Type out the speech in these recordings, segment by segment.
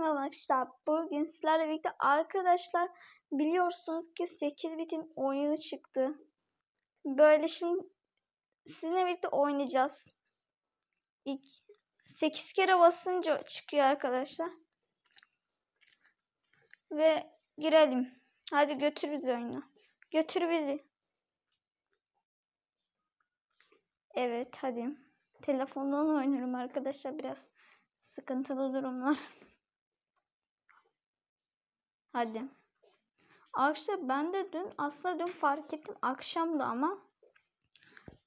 Merhaba arkadaşlar. Bugün sizlerle birlikte arkadaşlar biliyorsunuz ki 8 bitin oyunu çıktı. Böyle şimdi sizinle birlikte oynayacağız. İlk 8 kere basınca çıkıyor arkadaşlar. Ve girelim. Hadi götür bizi oyuna. Götür bizi. Evet hadi. Telefondan oynuyorum arkadaşlar biraz. Sıkıntılı durumlar. Hadi. Arkadaşlar ben de dün aslında dün fark ettim akşamdı ama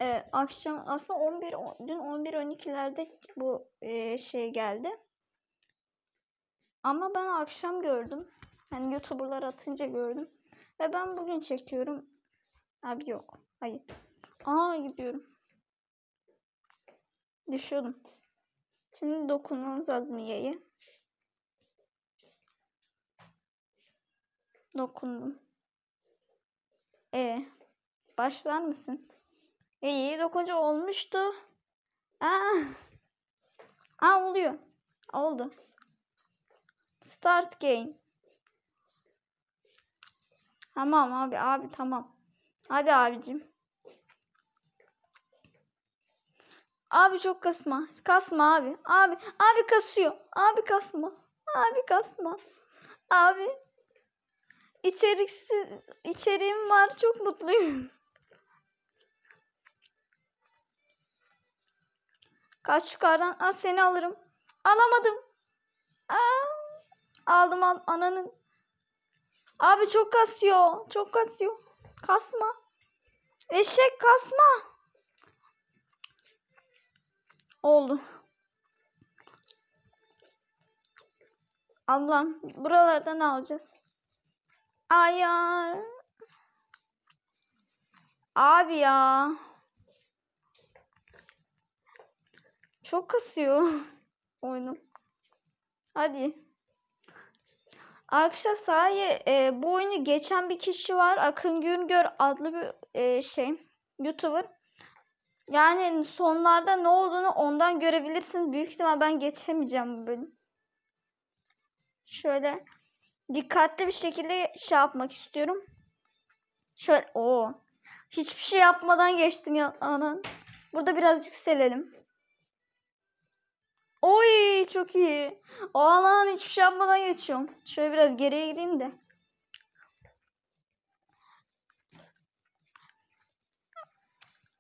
e, akşam aslında 11 o- dün 11 12'lerde bu e, şey geldi. Ama ben akşam gördüm. Hani YouTuber'lar atınca gördüm. Ve ben bugün çekiyorum. Abi yok. Hayır. Aa gidiyorum. Düşüyordum. Şimdi dokunmamız lazım Y'ye. Dokundum. E başlar mısın? E Y'ye dokunca olmuştu. Aa. Aa oluyor. Oldu. Start game. Tamam abi abi tamam. Hadi abicim. Abi çok kasma. Kasma abi. Abi abi kasıyor. Abi kasma. Abi kasma. Abi içeriksiz içeriğim var. Çok mutluyum. Kaç yukarıdan. Aa, seni alırım. Alamadım. Aa, aldım al ananın. Abi çok kasıyor. Çok kasıyor. Kasma. Eşek kasma. Oldu. Allah'ım buralarda ne alacağız? Ayar. Abi ya. Çok kasıyor oyunu. Hadi. Arkadaşlar sahi e, bu oyunu geçen bir kişi var. Akın Güngör adlı bir e, şey. YouTuber. Yani sonlarda ne olduğunu ondan görebilirsiniz. Büyük ihtimal ben geçemeyeceğim bu bölüm. Şöyle dikkatli bir şekilde şey yapmak istiyorum. Şöyle o hiçbir şey yapmadan geçtim ya anan. Burada biraz yükselelim. Oy çok iyi. O alan hiçbir şey yapmadan geçiyorum. Şöyle biraz geriye gideyim de.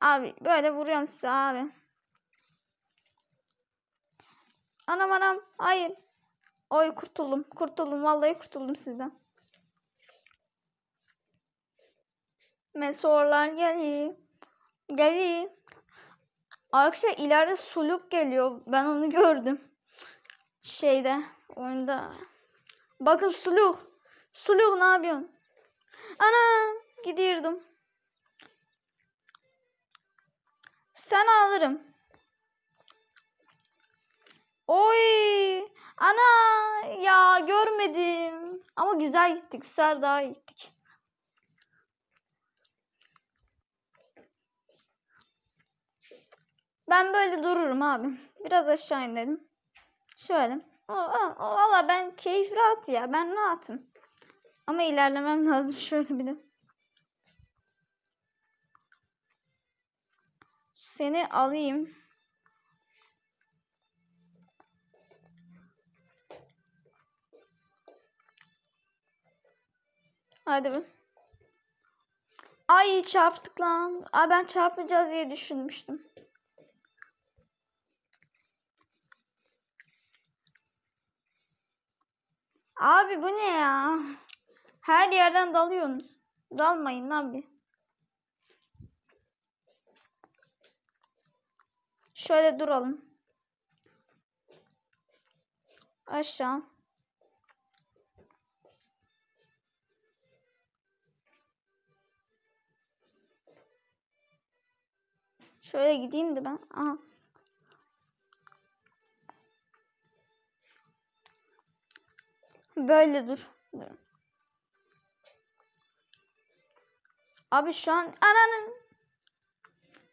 Abi böyle vuruyorum size abi. Anam anam. Hayır. Oy kurtuldum. Kurtuldum. Vallahi kurtuldum sizden. Meteorlar geliyor. Geliyor. Arkadaşlar ileride suluk geliyor. Ben onu gördüm. Şeyde. Oyunda. Bakın suluk. Suluk ne yapıyorsun? Ana gidiyordum. Sen alırım. Oy! Ana! Ya görmedim. Ama güzel gittik. Sefer daha gittik. Ben böyle dururum abi. Biraz aşağı inelim. Şöyle. O, o, o, ben keyif rahat ya. Ben rahatım. Ama ilerlemem lazım şöyle bir de. Seni alayım. Hadi be. Ay çarptık lan. Ay ben çarpacağız diye düşünmüştüm. Abi bu ne ya? Her yerden dalıyorsunuz. Dalmayın abi. Şöyle duralım. Aşağı. Şöyle gideyim de ben. Aha. Böyle dur. Dur. Abi şu an ananın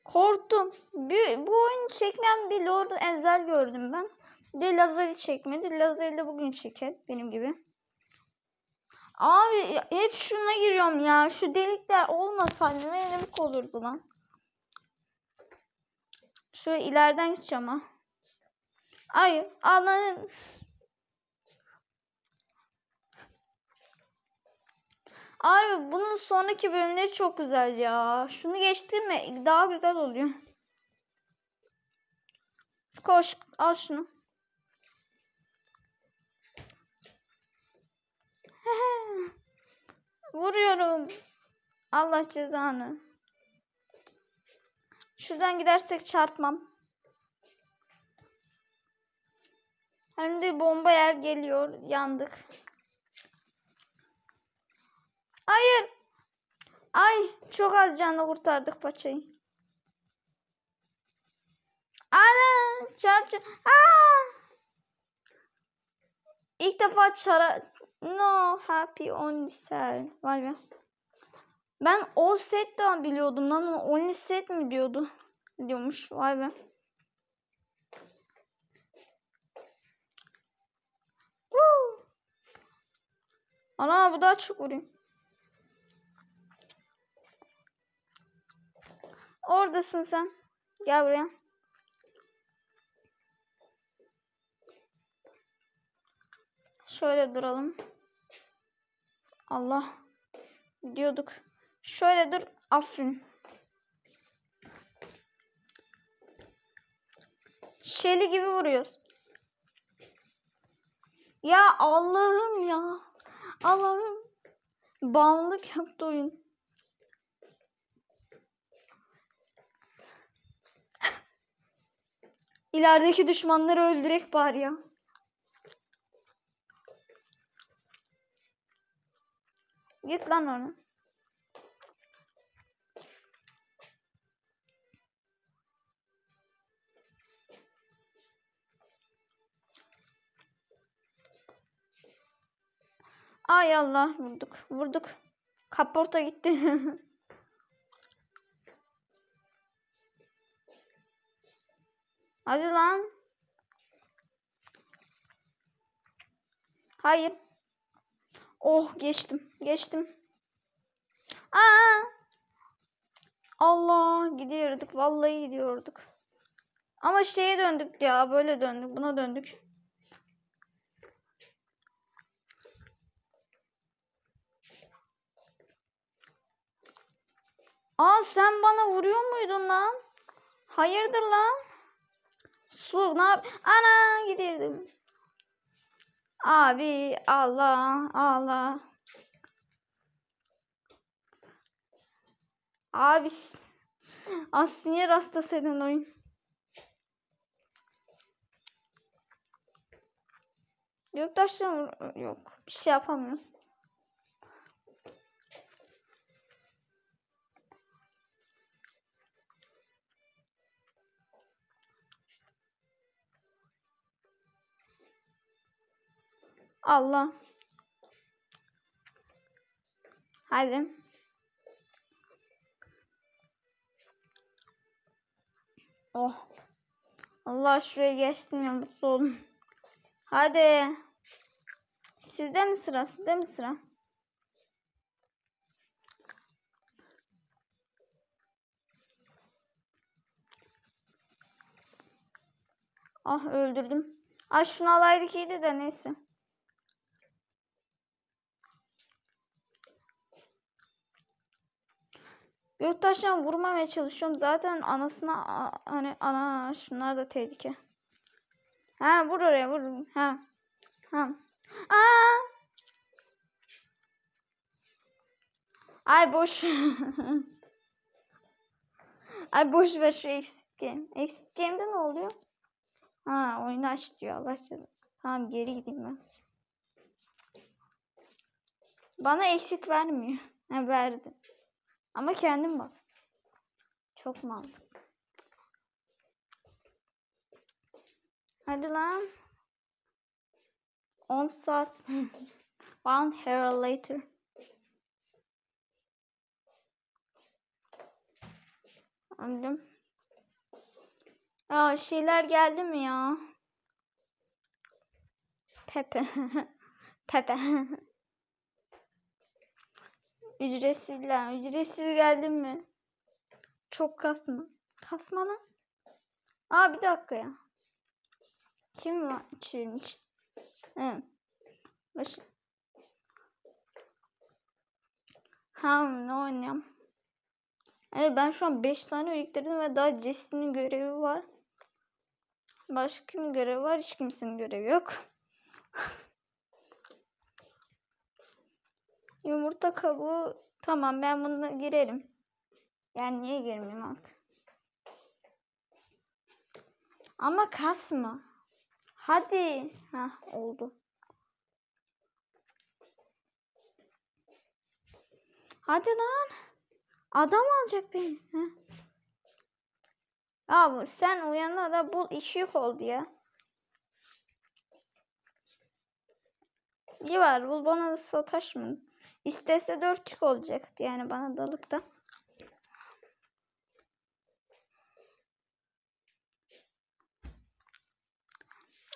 korktum. Bir, bu oyunu çekmeyen bir Lord Enzel gördüm ben. De lazeri çekmedi. Lazeri de bugün çeker benim gibi. Abi hep şuna giriyorum ya. Şu delikler olmasaydı demek olurdu lan. Şöyle ileriden gideceğim ha. Ay Allah'ın. Abi bunun sonraki bölümleri çok güzel ya. Şunu geçtim mi daha güzel oluyor. Koş al şunu. Vuruyorum. Allah cezanı. Şuradan gidersek çarpmam. Hem de bomba yer geliyor. Yandık. Hayır. Ay çok az canla kurtardık paçayı. Ana çarp çarp. Aa! İlk defa çara No happy only cell. Vay be. Ben o set de biliyordum lan. Only set mi diyordu? Diyormuş. Vay be. Woo! Ana bu daha çok vuruyor. Oradasın sen. Gel buraya. Şöyle duralım. Allah. Diyorduk. Şöyle dur. Aferin. Şeli gibi vuruyoruz. Ya Allah'ım ya. Allah'ım. Bağımlılık yaptı oyun. İlerideki düşmanları öldürek bari ya. Git lan onu. Ay Allah vurduk. Vurduk. Kaporta gitti. Hadi lan. Hayır. Oh geçtim. Geçtim. Aa! Allah gidiyorduk. Vallahi gidiyorduk. Ama şeye döndük ya. Böyle döndük. Buna döndük. Aa sen bana vuruyor muydun lan? Hayırdır lan? Su ne yap? Ana gidirdim. Abi Allah Allah. Abi aslında rasta senin oyun. Yok taşlar yok. Bir şey yapamıyoruz. Allah. Hadi. Oh. Allah şuraya geçtim ya mutlu oldum. Hadi. Sizde mi sıra? Sizde mi sıra? Ah öldürdüm. Ay şunu alaydık iyiydi de neyse. Göktaş'tan vurmamaya çalışıyorum. Zaten anasına hani ana şunlar da tehlike. Ha vur oraya vur. Ha. Ha. Aa! Ay boş. Ay boş ver şu exit game. Exit game'de ne oluyor? Ha oyunu aç diyor Allah aşkına. Tamam geri gideyim ben. Bana exit vermiyor. Ha verdi. Ama kendim bastım. Çok mantıklı. Hadi lan. 10 saat. One hour later. Öldüm. Ya şeyler geldi mi ya? Pepe. Pepe. Ücretsizler. Ücretsiz geldin mi? Çok kasma. Kasma lan. Aa bir dakika ya. Kim var içirmiş? Evet. Baş... Ha ne oynayayım? Evet ben şu an 5 tane biriktirdim ve daha Jesse'nin görevi var. Başka kimin görevi var? Hiç kimsenin görevi yok. Yumurta kabuğu. Tamam ben bununla girerim. Yani niye girmeyeyim artık? Ama kasma. Hadi. Hah oldu. Hadi lan. Adam alacak beni. Heh. Abi sen uyanana da bul işi oldu ya. İyi var bul bana da sataşma. İstese dört yük olacaktı yani bana dalıp da.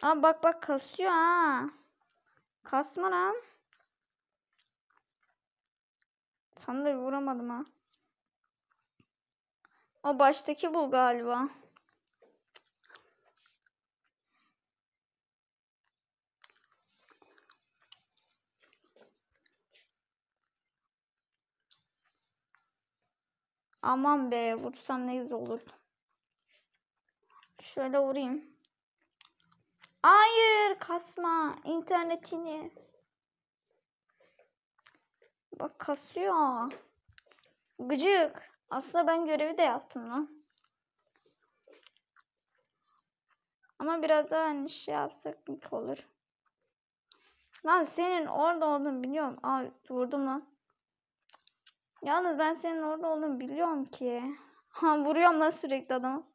Aa bak bak kasıyor ha. Kasma lan. Da vuramadım ha. O baştaki bul galiba. Aman be vursam ne güzel olur. Şöyle vurayım. Hayır kasma internetini. Bak kasıyor. Gıcık. Aslında ben görevi de yaptım lan. Ama biraz daha hani şey yapsak mı olur. Lan senin orada olduğunu biliyorum. Aa vurdum lan. Yalnız ben senin orada olduğunu biliyorum ki. Ha vuruyorum lan sürekli adamı.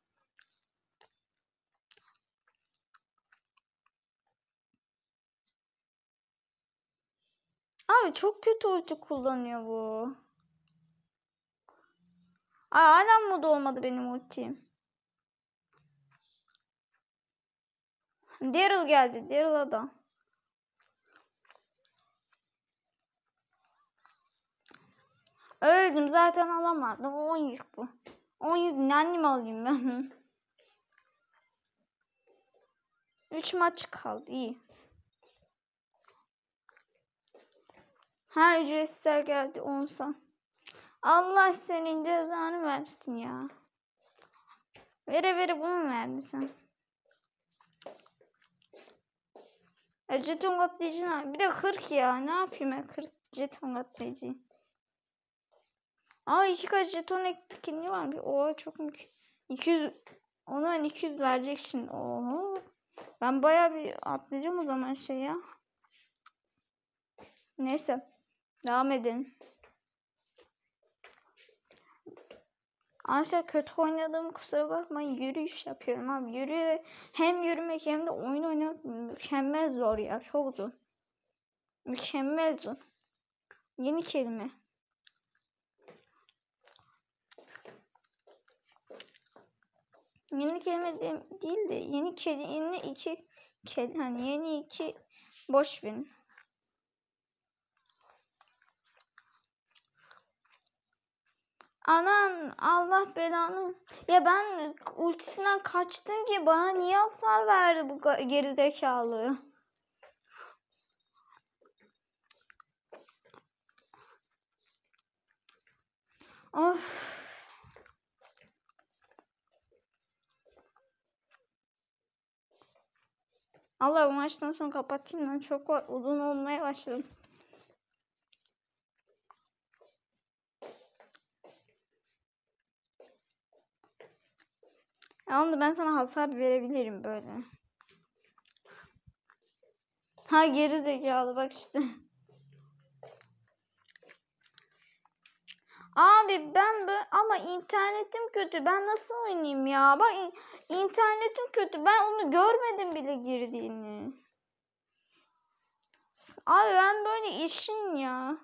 Abi çok kötü ulti kullanıyor bu. Aa, hala mı olmadı benim ultim? Daryl geldi. Daryl adam. Öldüm zaten alamadım. 10 yük bu. 10 yük nennem alayım ben. 3 maç kaldı. iyi. Ha ücretsizler geldi 10 san. Allah senin cezanı versin ya. Vere vere bunu mu verdin sen? E, jeton katlayıcı? Bir de 40 ya. Ne yapayım ben 40 jeton katlayıcı. Aa iki kaç jeton etkinliği var. Oha çok mük. 200 ona 200 verecek şimdi. Oho. Ben baya bir atlayacağım o zaman şey ya. Neyse. Devam edelim. Arkadaşlar kötü oynadım kusura bakmayın yürüyüş yapıyorum abi. Yürü hem yürümek hem de oyun oynamak mükemmel zor ya çok zor. Mükemmel zor. Yeni kelime. Yeni kelime de, değil de yeni kelime yeni iki kelime hani yeni iki boş verin. Anan Allah belanı. Ya ben ultisinden kaçtım ki bana niye hasar verdi bu gerizekalı? Of. Allah bu maçtan sonra kapatayım lan. Çok uzun olmaya başladım. Ama ben sana hasar verebilirim böyle. Ha geri zekalı bak işte. Abi ben böyle ama internetim kötü. Ben nasıl oynayayım ya? Bak internetim kötü. Ben onu görmedim bile girdiğini. Abi ben böyle işin ya.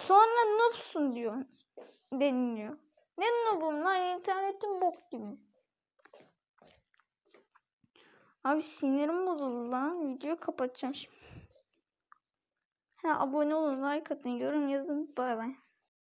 Sonra noobsun diyor. Deniliyor. Ne noobum lan internetim bok gibi. Abi sinirim bozuldu lan. Videoyu kapatacağım şimdi. Ha, abone olun, like atın, yorum yazın. Bay bay.